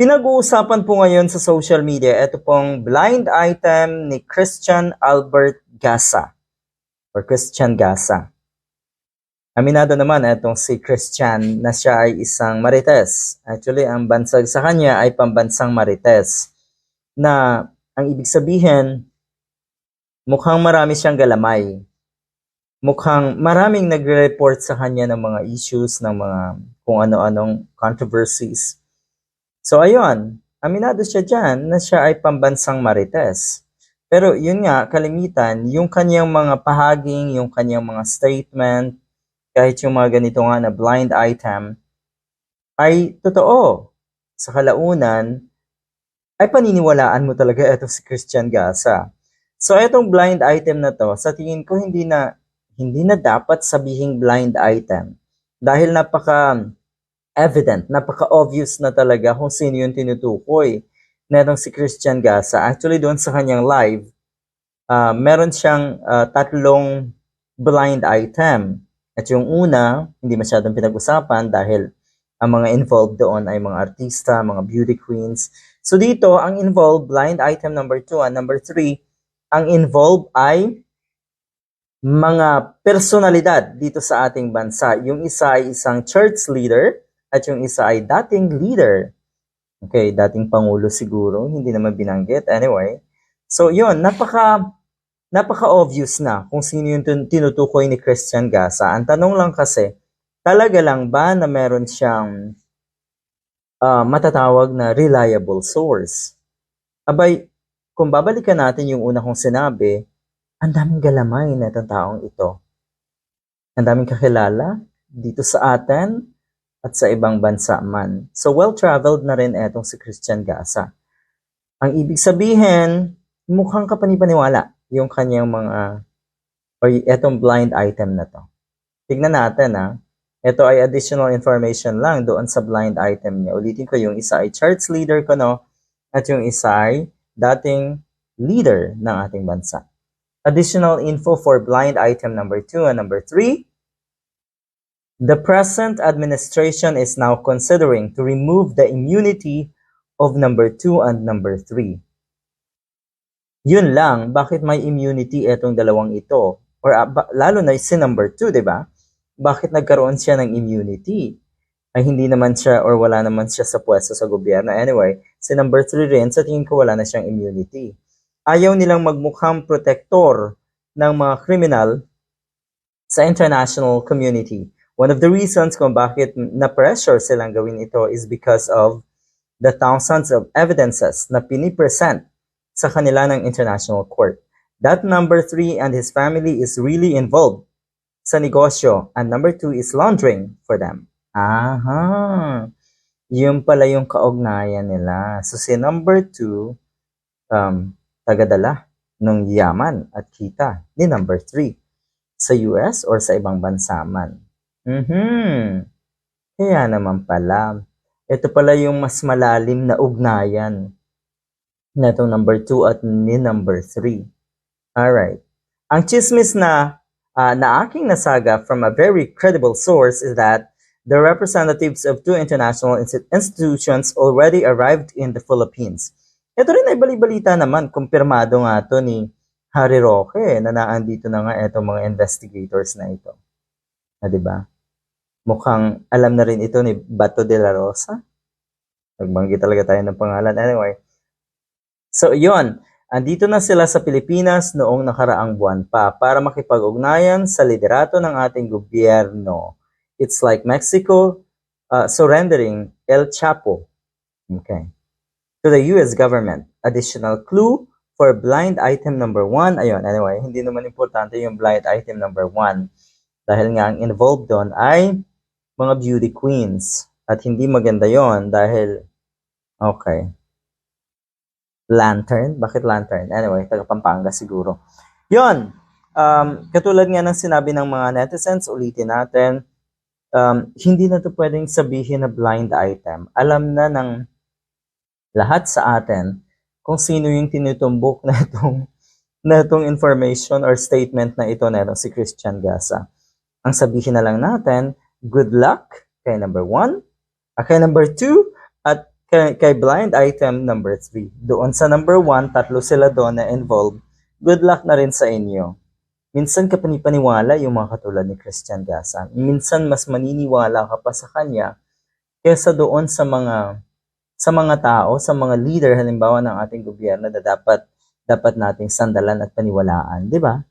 Pinag-uusapan po ngayon sa social media, ito pong blind item ni Christian Albert Gasa or Christian Gasa. Aminado naman itong si Christian na siya ay isang marites. Actually, ang bansag sa kanya ay pambansang marites na ang ibig sabihin, mukhang marami siyang galamay. Mukhang maraming nagre-report sa kanya ng mga issues, ng mga kung ano-anong controversies. So ayun, aminado siya dyan na siya ay pambansang marites. Pero yun nga, kalimitan, yung kanyang mga pahaging, yung kanyang mga statement, kahit yung mga ganito nga na blind item, ay totoo. Sa kalaunan, ay paniniwalaan mo talaga ito si Christian Gasa. So itong blind item na to, sa tingin ko hindi na hindi na dapat sabihing blind item dahil napaka evident, napaka-obvious na talaga kung sino yung tinutukoy itong si Christian Gasa. Actually, doon sa kanyang live, uh, meron siyang uh, tatlong blind item. At yung una, hindi masyadong pinag-usapan dahil ang mga involved doon ay mga artista, mga beauty queens. So dito, ang involved, blind item number two and number three, ang involved ay mga personalidad dito sa ating bansa. Yung isa ay isang church leader at yung isa ay dating leader. Okay, dating pangulo siguro, hindi naman binanggit. Anyway, so yun, napaka napaka-obvious na kung sino yung tinutukoy ni Christian Gasa. Ang tanong lang kasi, talaga lang ba na meron siyang uh, matatawag na reliable source? Abay, kung babalikan natin yung una kong sinabi, ang daming galamay na itong taong ito. Ang daming kakilala dito sa atin at sa ibang bansa man. So well-traveled na rin etong si Christian Gasa. Ang ibig sabihin, mukhang kapanipaniwala yung kanyang mga or etong blind item na to. Tignan natin ha. Ito ay additional information lang doon sa blind item niya. Ulitin ko yung isa ay church leader ko no at yung isa ay dating leader ng ating bansa. Additional info for blind item number two and number three. The present administration is now considering to remove the immunity of number two and number three. Yun lang, bakit may immunity etong dalawang ito? Or uh, lalo na si number two, di ba? Bakit nagkaroon siya ng immunity? Ay hindi naman siya or wala naman siya sa pwesto sa gobyerno. Anyway, si number three rin, sa tingin ko wala na siyang immunity ayaw nilang magmukhang protektor ng mga kriminal sa international community. One of the reasons kung bakit na-pressure silang gawin ito is because of the thousands of evidences na pinipresent sa kanila ng international court. That number three and his family is really involved sa negosyo and number two is laundering for them. Aha! Yun pala yung kaugnayan nila. So si number two, um, tagadala ng yaman at kita ni number 3 sa US or sa ibang bansa man. Mhm. Kaya naman pala, ito pala yung mas malalim na ugnayan na itong number 2 at ni number 3. Alright. Ang chismis na uh, na aking nasaga from a very credible source is that the representatives of two international institutions already arrived in the Philippines. Ito rin ay balibalita naman, kumpirmado nga to ni Harry Roque na naandito na nga itong mga investigators na ito. Na, di ba? Mukhang alam na rin ito ni Bato de la Rosa. Nagbanggit talaga tayo ng pangalan. Anyway. So, yon Andito na sila sa Pilipinas noong nakaraang buwan pa para makipag-ugnayan sa liderato ng ating gobyerno. It's like Mexico uh, surrendering El Chapo. Okay to the US government. Additional clue for blind item number one. Ayun, anyway, hindi naman importante yung blind item number one. Dahil nga ang involved doon ay mga beauty queens. At hindi maganda yon dahil, okay. Lantern? Bakit lantern? Anyway, taga Pampanga siguro. Yon, um, katulad nga ng sinabi ng mga netizens, ulitin natin, um, hindi na to pwedeng sabihin na blind item. Alam na ng lahat sa atin kung sino yung tinutumbok na itong, na itong information or statement na ito na si Christian Gasa. Ang sabihin na lang natin, good luck kay number one, uh, kay number two, at kay, kay blind item number 3. Doon sa number 1, tatlo sila doon na involved. Good luck na rin sa inyo. Minsan ka panipaniwala yung mga katulad ni Christian Gasa. Minsan mas maniniwala ka pa sa kanya kaysa doon sa mga sa mga tao, sa mga leader halimbawa ng ating gobyerno na dapat dapat nating sandalan at paniwalaan, 'di ba?